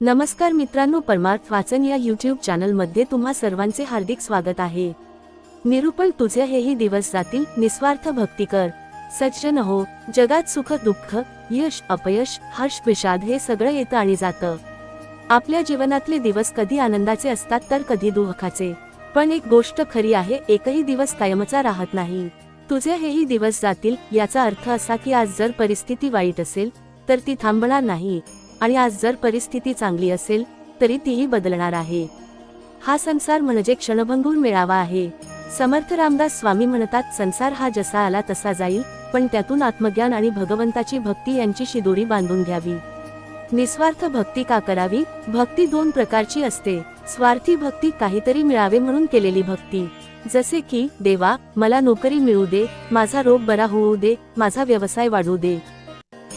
नमस्कार मित्रांनो परमार्थ वाचन या यूट्यूब चॅनलमध्ये तुम्हा सर्वांचे हार्दिक स्वागत आहे. निरूपण तुझे हेही दिवस जातील निस्वार्थ भक्ती कर सज्जन हो जगात सुख दुःख यश अपयश हर्ष विषाद हे सगळं येतं आणि जातं. आपल्या जीवनातले दिवस कधी आनंदाचे असतात तर कधी दुःखाचे. पण एक गोष्ट खरी आहे एकही दिवस कायमचा राहत नाही. तुझे हेही दिवस जातील याचा अर्थ असा की आज जर परिस्थिती वाईट असेल तर ती थांबणार नाही. आणि आज जर परिस्थिती चांगली असेल तरी तीही बदलणार आहे. हा संसार म्हणजे क्षणभंगूर मेळावा आहे. समर्थ रामदास स्वामी म्हणतात संसार हा जसा आला तसा जाईल पण त्यातून आत्मज्ञान आणि भगवंताची भक्ती यांची शिदोरी बांधून घ्यावी. निस्वार्थ भक्ती का करावी? भक्ती दोन प्रकारची असते. स्वार्थी भक्ती काहीतरी मिळावे म्हणून केलेली भक्ती. जसे की देवा मला नोकरी मिळू दे माझा रोग बरा होऊ दे माझा व्यवसाय वाढू दे.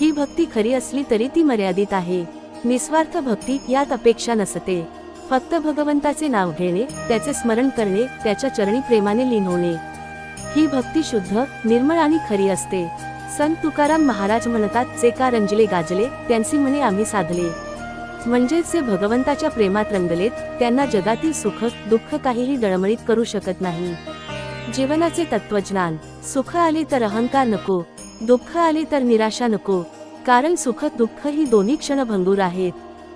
ही भक्ती खरी असली तरी ती मर्यादित आहे. निस्वार्थ भक्ती यात अपेक्षा नसते. फक्त भगवंताचे नाव घेणे त्याचे स्मरण करणे त्याच्या चरणी प्रेमाने लीन होणे ही भक्ती शुद्ध निर्मळ आणि खरी असते. संत तुकाराम महाराज म्हणतात जे का रंजले गाजले त्यांची म्हणे आम्ही साधले. म्हणजेच जे भगवंताच्या प्रेमात रंगलेत त्यांना जगातील सुख दुःख काहीही दळमळीत करू शकत नाही. जीवनाचे तत्वज्ञान सुख आले तर अहंकार नको. दुःख आले तर निराशा नको. कारण सुख दुःख ही दोन्ही क्षण भंगूर आहेत.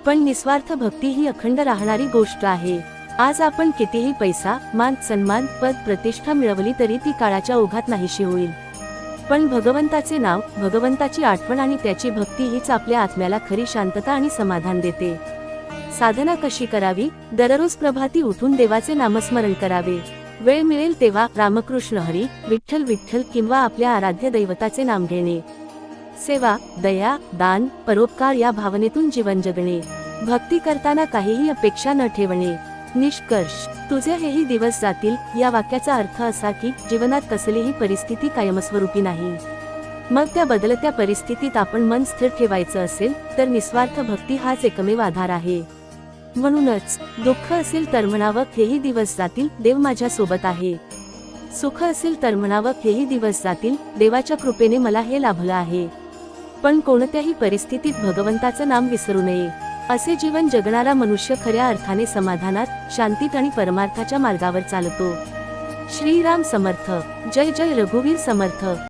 पण निस्वार्थ भक्ती ही अखंड राहणारी गोष्ट आहे. आज आपण कितीही पैसा मान सन्मान पद प्रतिष्ठा मिळवली तरी ती काळाच्या ओघात नाहीशी होईल. पण भगवंताचे नाव भगवंताची आठवण आणि त्याची भक्ती हीच आपल्या आत्म्याला खरी शांतता आणि समाधान देते. साधना कशी करावी? दररोज प्रभाती उठून देवाचे नामस्मरण करावे. वेळ मिळेल तेव्हा रामकृष्ण हरी विठ्ठल विठ्ठल किंवा आपल्या आराध्य दैवताचे नाम घेणे. सेवा दया दान परोपकार या भावनेतून जीवन जगणे. भक्ती करताना काहीही अपेक्षा न ठेवणे. निष्कर्ष तुझे हेही दिवस जातील या वाक्याचा अर्थ असा की जीवनात कसलीही परिस्थिती कायमस्वरूपी नाही. मग त्या बदलत्या परिस्थितीत आपण मन स्थिर ठेवायचं असेल तर निस्वार्थ भक्ती हाच एकमेव आधार आहे. म्हणूनच दुःख असेल तर म्हणावं हेही दिवस जातील देव माझ्या सोबत आहे. सुख असेल तर म्हणावं हेही दिवस जातील देवाच्या कृपेने मला हे लाभलं आहे. पण कोणत्याही परिस्थितीत भगवंताचं नाम विसरू नये. असे जीवन जगणारा मनुष्य खऱ्या अर्थाने समाधानात शांतीत आणि परमार्थाच्या मार्गावर चालतो. श्रीराम समर्थ. जय जय रघुवीर समर्थ.